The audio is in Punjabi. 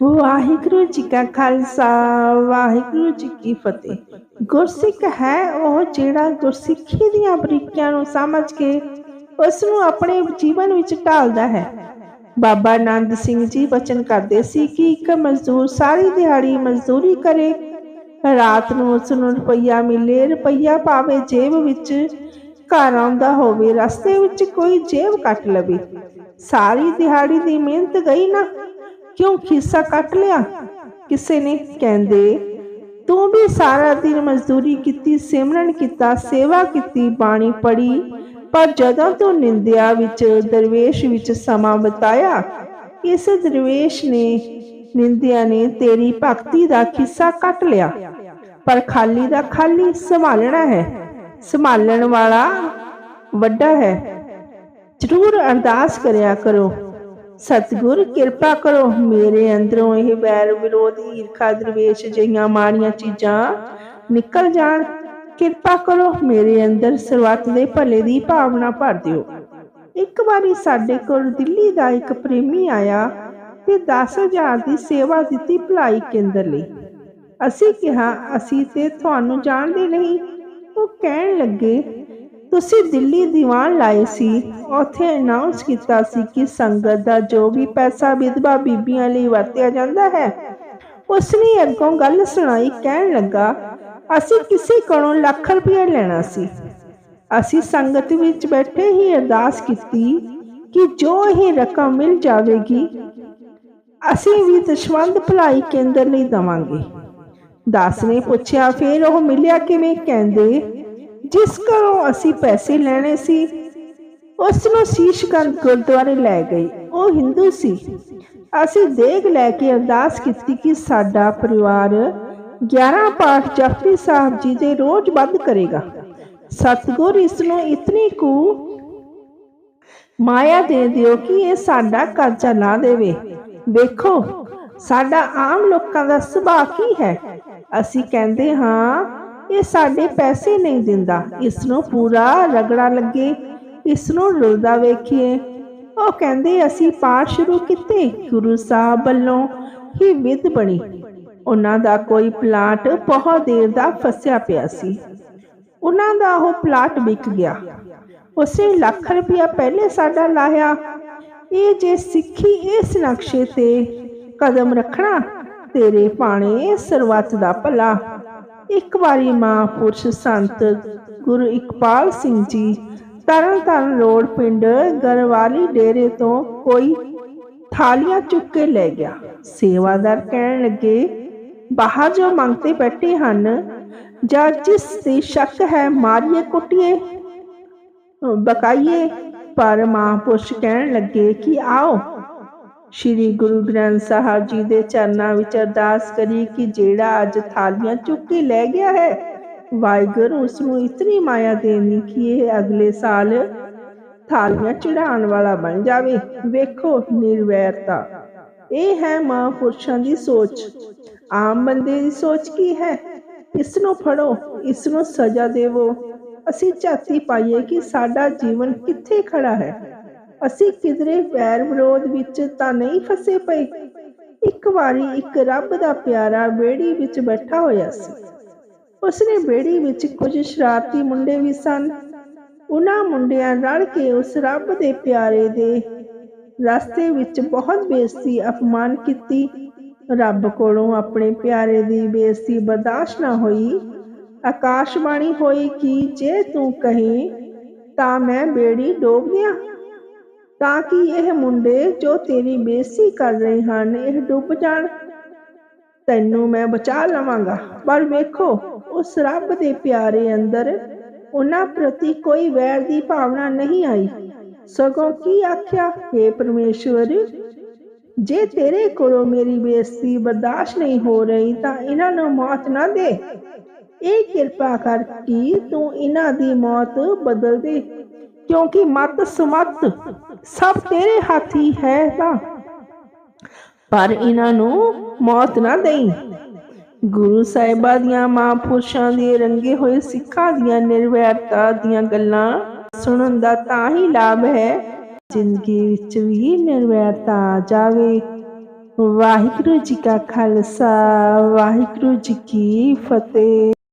ਵਾਹਿਗੁਰੂ ਜੀ ਕਾ ਖਾਲਸਾ, ਵਾਹਿਗੁਰੂ ਜੀ ਕੀ ਫਤਿਹ। ਗੁਰਸਿੱਖ ਹੈ ਉਹ ਜਿਹੜਾ ਗੁਰਸਿੱਖੀ ਦੀਆਂ ਬਰੀਕੀਆਂ ਨੂੰ ਸਮਝ ਕੇ ਉਸ ਨੂੰ ਆਪਣੇ ਜੀਵਨ ਵਿੱਚ ਢਾਲਦਾ ਹੈ। ਬਾਬਾ ਆਨੰਦ ਸਿੰਘ ਜੀ ਬਚਨ ਕਰਦੇ ਸੀ ਕਿ ਇੱਕ ਮਜ਼ਦੂਰ ਸਾਰੀ ਦਿਹਾੜੀ ਮਜ਼ਦੂਰੀ ਕਰੇ, ਰਾਤ ਨੂੰ ਉਸ ਨੂੰ ਰੁਪਈਆ ਮਿਲੇ, ਰੁਪਈਆ ਪਾਵੇ ਜੇਬ ਵਿੱਚ, ਘਰ ਆਉਂਦਾ ਹੋਵੇ, ਰਸਤੇ ਵਿੱਚ ਕੋਈ ਜੇਬ ਕੱਟ ਲਵੇ। ਸਾਰੀ ਦਿਹਾੜੀ ਦੀ ਮਿਹਨਤ ਗਈ ਨਾ ਕਿਉਂ ਖਿੱਸਾ ਕੱਟ ਲਿਆ? ਕਿਸੇ ਨੇ ਕਹਿੰਦੇ, ਤੂੰ ਵੀ ਸਾਰਾ ਦਿਨ ਮਜ਼ਦੂਰੀ ਕੀਤੀ, ਸਿਮਰਨ ਕੀਤਾ, ਸੇਵਾ ਕੀਤੀ, ਬਾਣੀ ਪੜੀ ਪਰ ਜਦੋਂ ਤੂੰ ਨਿੰਦਿਆ ਵਿੱਚ, ਦਰਵੇਸ਼ ਵਿੱਚ ਸਮਾਂ ਬਿਤਾਇਆ, ਇਸ ਦਰਵੇਸ਼ ਨੇ, ਨਿੰਦਿਆ ਨੇ ਤੇਰੀ ਭਗਤੀ ਦਾ ਖਿੱਸਾ ਕੱਟ ਲਿਆ। ਪਰ ਖਾਲੀ ਦਾ ਖਾਲੀ ਸੰਭਾਲਣਾ ਹੈ। ਸੰਭਾਲਣ ਵਾਲਾ ਵੱਡਾ ਹੈ। ਜ਼ਰੂਰ ਅਰਦਾਸ ਕਰਿਆ ਕਰੋ। ਸਤਿਗੁਰ, ਕਿਰਪਾ ਕਰੋ ਮੇਰੇ ਅੰਦਰੋਂ ਇਹ ਵੈਰ ਵਿਰੋਧ ਈਰਖਾ ਦਰਵੇਸ਼ ਜਿਹੀਆਂ ਮਾੜੀਆਂ ਚੀਜ਼ਾਂ ਨਿਕਲ ਜਾਣ। ਕਿਰਪਾ ਕਰੋ ਮੇਰੇ ਅੰਦਰ ਸਰਵਤ ਦੇ ਭਲੇ ਦੀ ਭਾਵਨਾ ਭਰ ਦਿਓ। ਇੱਕ ਵਾਰੀ ਸਾਡੇ ਕੋਲ ਦਿੱਲੀ ਦਾ ਇੱਕ ਪ੍ਰੇਮੀ ਆਇਆ ਤੇ 10000 ਦੀ ਸੇਵਾ ਦਿੱਤੀ ਭਲਾਈ ਕੇਂਦਰ ਲਈ। ਅਸੀਂ ਕਿਹਾ, ਅਸੀਂ ਤੇ ਤੁਹਾਨੂੰ ਜਾਣਦੇ ਨਹੀਂ। ਉਹ ਕਹਿਣ ਲੱਗੇ ਤੁਸੀਂ ਦਿੱਲੀ ਦੀਵਾਨ ਲਾਏ ਸੀ। ਉੱਥੇ ਅਨਾਉਂਸ ਕੀਤਾ ਸੀ ਕਿ ਸੰਗਤ ਦਾ ਜੋ ਵੀ ਪੈਸਾ ਵਿਧਵਾ ਬੀਬੀਆਂ ਲਈ ਵਰਤਿਆ ਜਾਂਦਾ ਹੈ ਉਸ ਨੇ ਅੱਗੋਂ ਗੱਲ ਸੁਣਾਈ, ਕਹਿਣ ਲੱਗਾ, ਅਸੀਂ ਕਿਸੇ ਕੋਲੋਂ ਲੱਖ ਰੁਪਏ ਲੈਣਾ ਸੀ। ਅਸੀਂ ਸੰਗਤ ਵਿੱਚ ਬੈਠੇ ਹੀ ਅਰਦਾਸ ਕੀਤੀ ਕਿ ਜੋ ਇਹ ਰਕਮ ਮਿਲ ਜਾਵੇਗੀ, ਅਸੀਂ ਵੀ ਦਸ਼ਵੰਦ ਭਲਾਈ ਕੇਂਦਰ ਲਈ ਦਵਾਂਗੇ। ਦਾਸ ਨੇ ਪੁੱਛਿਆ, ਫਿਰ ਉਹ ਮਿਲਿਆ ਕਿਵੇਂ? ਕਹਿੰਦੇ ਜਿਸ ਘਰੋਂ ਅਸੀਂ ਪੈਸੇ ਲੈਣੇ ਸੀ ਉਸ ਨੂੰ ਸ਼ੀਸ਼ਗੰਜ ਗੁਰਦੁਆਰੇ ਲੈ ਗਏ ਉਹ ਹਿੰਦੂ ਸੀ। ਅਸੀਂ ਦੇਖ ਲੈ ਕੇ ਅਰਦਾਸ ਕੀਤੀ ਕਿ ਸਾਡਾ ਪਰਿਵਾਰ 11 ਪਾਠ ਜਪਜੀ ਸਾਹਿਬ ਜੀ ਦੇ ਰੋਜ਼ ਵੱਧ ਕਰੇਗਾ। ਸਤਗੁਰ ਇਸ ਨੂੰ ਇਤਨੀ ਕੁ ਮਾਇਆ ਦੇ ਦਿਓ ਕਿ ਇਹ ਸਾਡਾ ਕਰਜ਼ਾ ਨਾ ਦੇਵੇ। ਵੇਖੋ, ਸਾਡਾ ਆਮ ਲੋਕਾਂ ਦਾ ਸੁਭਾਅ ਕੀ ਹੈ? ਅਸੀਂ ਕਹਿੰਦੇ ਹਾਂ ਇਹ ਸਾਡੇ ਪੈਸੇ ਨਹੀਂ ਦਿੰਦਾ। ਇਸ ਨੂੰ ਪੂਰਾ ਰਗੜਾ ਲੱਗੇ। ਇਸ ਨੂੰ ਰੁਲਦਾ ਵੇਖੀਏ। ਉਹ ਕਹਿੰਦੇ, ਅਸੀਂ ਪਾਠ ਸ਼ੁਰੂ ਕੀਤੇ ਗੁਰੂ ਸਾਹਿਬ ਵੱਲੋਂ। ਹੀ ਵਿਧ ਬਣੀ। ਉਹਨਾਂ ਦਾ ਕੋਈ ਪਲਾਟ ਬਹੁਤ ਦੇਰ ਦਾ ਫਸਿਆ ਪਿਆ ਸੀ। ਉਹਨਾਂ ਦਾ ਉਹ ਪਲਾਟ ਵਿਕ ਗਿਆ। ਉਸੇ ਲੱਖ ਰੁਪਇਆ ਪਹਿਲੇ ਸਾਡਾ ਲਾਇਆ। ਇਹ ਜੇ ਸਿੱਖੀ ਇਸ ਨਕਸ਼ੇ ਤੇ ਕਦਮ ਰੱਖਣਾ, ਤੇਰੇ ਪਾਣੇ ਸਰਵਤ ਦਾ ਭਲਾ। ਇੱਕ ਵਾਰੀ ਮਹਾਂਪੁਰਸ਼ ਸੰਤ ਗੁਰੂ ਇਕਬਾਲ ਸਿੰਘ ਜੀ ਤਰਨ ਰੋਡ ਪਿੰਡ ਗਰਵਾਲੀ ਡੇਰੇ ਤੋਂ ਕੋਈ ਥਾਲੀਆਂ ਚੁੱਕ ਕੇ ਲੈ ਗਿਆ। ਸੇਵਾਦਾਰ ਕਹਿਣ ਲੱਗੇ, ਬਾਹਰ ਜੋ ਮੰਗਤੇ ਬੈਠੇ ਹਨ, ਜਾਂ ਜਿਸ ਤੇ ਸ਼ੱਕ ਹੈ ਮਾਰੀਏ ਕੁੱਟੀਏ, ਬਕਾਈਏ। ਪਰ ਮਹਾਂਪੁਰਸ਼ ਕਹਿਣ ਲੱਗੇ ਕਿ, ਆਓ ਸ਼੍ਰੀ ਗੁਰੂ ਗ੍ਰੰਥ ਸਾਹਿਬ ਜੀ ਦੇ ਚਰਨਾਂ ਵਿੱਚ ਅਰਦਾਸ ਕਰੀ ਕਿ ਜਿਹੜਾ ਅੱਜ ਥਾਲੀਆਂ ਚੁੱਕ ਕੇ ਲੈ ਗਿਆ ਹੈ, ਵਾਹਿਗੁਰੂ ਉਸ ਨੂੰ ਇਤਨੀ ਮਾਇਆ ਦੇਣੀ ਕਿ ਇਹ ਅਗਲੇ ਸਾਲ ਥਾਲੀਆਂ ਚੜਾਉਣ ਵਾਲਾ ਬਣ ਜਾਵੇ। ਵੇਖੋ ਨਿਰਵੈਰਤਾ। ਇਹ ਹੈ ਮਹਾਂਪੁਰਸ਼ਾਂ ਦੀ ਸੋਚ। ਆਮ ਬੰਦੇ ਦੀ ਸੋਚ ਕੀ ਹੈ? ਇਸ ਨੂੰ ਫੜੋ, ਇਸ ਨੂੰ ਸਜ਼ਾ ਦੇਵੋ। ਅਸੀਂ ਝਾਤੀ ਪਾਈਏ ਕਿ ਸਾਡਾ ਜੀਵਨ ਕਿੱਥੇ ਖੜਾ ਹੈ। ਅਸੀਂ ਕਿਧਰੇ ਵੈਰ ਵਿਰੋਧ ਵਿੱਚ ਤਾਂ ਨਹੀਂ ਫਸੇ ਪਏ। ਇੱਕ ਵਾਰੀ ਇੱਕ ਰੱਬ ਦਾ ਪਿਆਰਾ ਬੇੜੀ ਵਿੱਚ ਬੈਠਾ ਹੋਇਆ ਸੀ। ਉਸਨੇ ਬੇੜੀ ਵਿੱਚ ਕੁਝ ਸ਼ਰਾਰਤੀ ਮੁੰਡੇ ਵੀ ਸਨ। ਉਹਨਾਂ ਮੁੰਡਿਆਂ ਰਲ ਕੇ ਉਸ ਰੱਬ ਦੇ ਪਿਆਰੇ ਦੇ ਰਸਤੇ ਵਿੱਚ ਬਹੁਤ ਬੇਇੱਜ਼ਤੀ ਅਪਮਾਨ ਕੀਤੀ। ਰੱਬ ਕੋਲੋਂ ਆਪਣੇ ਪਿਆਰੇ ਦੀ ਬੇਇੱਜ਼ਤੀ ਬਰਦਾਸ਼ਤ ਨਾ ਹੋਈ। ਆਕਾਸ਼ਵਾਣੀ ਹੋਈ ਕਿ ਜੇ ਤੂੰ ਕਹੀਂ ਤਾਂ ਮੈਂ ਬੇੜੀ ਡੋਬ ਦਿਆਂ ਤਾਂ ਕਿ ਇਹ ਮੁੰਡੇ ਜੋ ਤੇਰੀ ਬੇਇੱਜ਼ਤੀ ਕਰ ਰਹੇ ਹਨ, ਇਹ ਡੁੱਬ ਜਾਣ। ਤੈਨੂੰ ਮੈਂ ਬਚਾ ਲਵਾਂਗਾ। ਪਰ ਵੇਖੋ, ਉਸ ਰੱਬ ਦੇ ਪਿਆਰੇ ਅੰਦਰ ਉਹਨਾਂ ਪ੍ਰਤੀ ਕੋਈ ਵੈਰ ਦੀ ਭਾਵਨਾ ਨਹੀਂ ਆਈ। ਸਗੋਂ ਕੀ ਆਖਿਆ? हे ਪਰਮੇਸ਼ਵਰ, ਜੇ ਤੇਰੇ ਕੋਲੋਂ ਮੇਰੀ ਬੇਇੱਜ਼ਤੀ ਬਰਦਾਸ਼ਤ ਨਹੀਂ ਹੋ ਰਹੀ, ਤਾਂ ਇਹਨਾਂ ਨੂੰ ਮੌਤ ਨਾ ਦੇ। ਇਹ ਕਿਰਪਾ ਕਰ ਕਿ ਤੂੰ ਇਹਨਾਂ ਦੀ ਮੌਤ ਬਦਲ ਦੇ। ਕਿਉਂਕਿ ਮਤ ਸਮਤ ਸਭ ਤੇਰੇ ਹੱਥ ਹੀ ਹੈ ਤਾਂ। ਪਰ ਇਹਨਾਂ ਨੂੰ ਮੌਤ ਨਾ ਦੇਈ। ਗੁਰੂ ਸਾਹਿਬਾਂ ਦੀਆਂ ਮਹਾਂਪੁਰਸ਼ਾਂ ਦੇ ਰੰਗੇ ਹੋਏ ਸਿੱਖਾਂ ਦੀਆਂ ਨਿਰਵੈਰਤਾ ਦੀਆਂ ਗੱਲਾਂ ਸੁਣਨ ਦਾ ਤਾਂ ਹੀ ਲਾਭ ਹੈ, ਜ਼ਿੰਦਗੀ ਵਿੱਚ ਵੀ ਨਿਰਵੈਰਤਾ ਆ ਜਾਵੇ। ਵਾਹਿਗੁਰੂ ਜੀ ਕਾ ਖਾਲਸਾ, ਵਾਹਿਗੁਰੂ ਜੀ ਕੀ ਫਤਿਹ।